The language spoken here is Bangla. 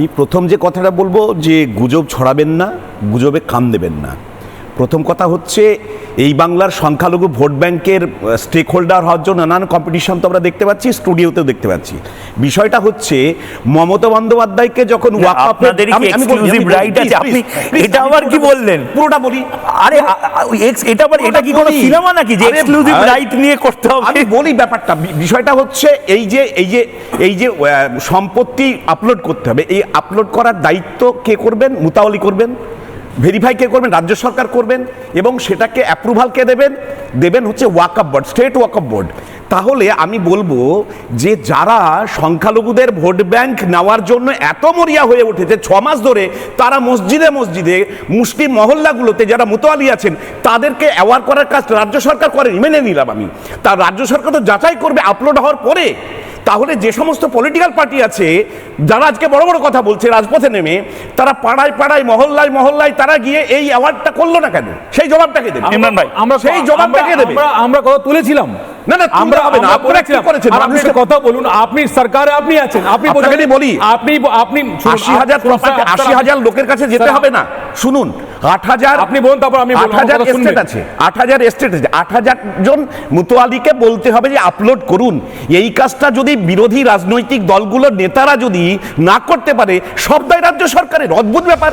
আমি প্রথম যে কথাটা বলব যে গুজব ছড়াবেন না গুজবে কাম দেবেন না। প্রথম কথা হচ্ছে এই বাংলার সংখ্যালঘু ভোট ব্যাংকের স্টেক হোল্ডার হওয়ার জন্য নানান কম্পিটিশন তো আমরা দেখতে পাচ্ছি স্টুডিওতেও দেখতে পাচ্ছি। বিষয়টা হচ্ছে মমতা বন্দ্যোপাধ্যায়কে যখন আপনাদের কি আছে? আপনি এটা আবার বললেন? পুরোটা বলি। আরে এটা আবার এটা কি কোনো সিনেমা নাকি যে এক্সক্লুসিভ রাইট নিয়ে করতে হবে? আমি বলি ব্যাপারটা। বিষয়টা হচ্ছে এই যে এই যে এই যে সম্পত্তি আপলোড করতে হবে। এই আপলোড করার দায়িত্ব কে করবেন? মুতাওয়ালি করবেন? ভেরিফাই কে করবেন? রাজ্য সরকার করবেন এবং সেটাকে অ্যাপ্রুভাল কে দেবেন? দেবেন হচ্ছে Waqf board state Waqf board তাহলে আমি বলব যে যারা সংখ্যালঘুদের ভোট ব্যাংক নেওয়ার জন্য এত মরিয়া হয়ে উঠেছে, ছ মাস ধরে তারা মসজিদে মসজিদে মুসলিম মহল্লাগুলোতে যারা মোতোয়ালি আছেন, তাদেরকে অ্যাওয়ার করার কাজ রাজ্য সরকার করেন, মেনে নিলাম আমি। তার রাজ্য সরকার তো যাচাই করবে আপলোড হওয়ার পরে তাহলে যে সমস্ত পলিটিক্যাল পার্টি আছে যারা আজকে বড় বড় কথা বলছে রাজপথে নেমে তারা পাড়ায় পাড়ায় মহল্লায় মহল্লায় তারা গিয়ে এই অ্যাওয়ার্ডটা করল না কেন সেই জবাবটাকে দেবে ইমরান ভাই, আমরা সেই জবাবটা কে আমরা- দেবে? আমরা আমরা কথা তুলেছিলাম না, না, আমরা হবে না। আমরা আপনারা কি বলেছিলাম। করেছেন? আর আপনি মানুষের- কথা বলুন আপনি সরকারে আপনি আছেন আপনি বলি। আপনি আপনি আশি হাজার আশি লোকের কাছে যেতে হবে না শুনুন আট হাজার আপনি বলুন, তারপর আমি আট হাজার। এস্টেট আছে। আট হাজার এস্টেট আছে। আট হাজার জন মুতোয়ালিকে বলতে হবে যে আপলোড করুন। এই কাজটা যদি বিরোধী রাজনৈতিক দলগুলোর নেতারা যদি না করতে পারে সব দায় রাজ্য সরকারের। অদ্ভুত ব্যাপার।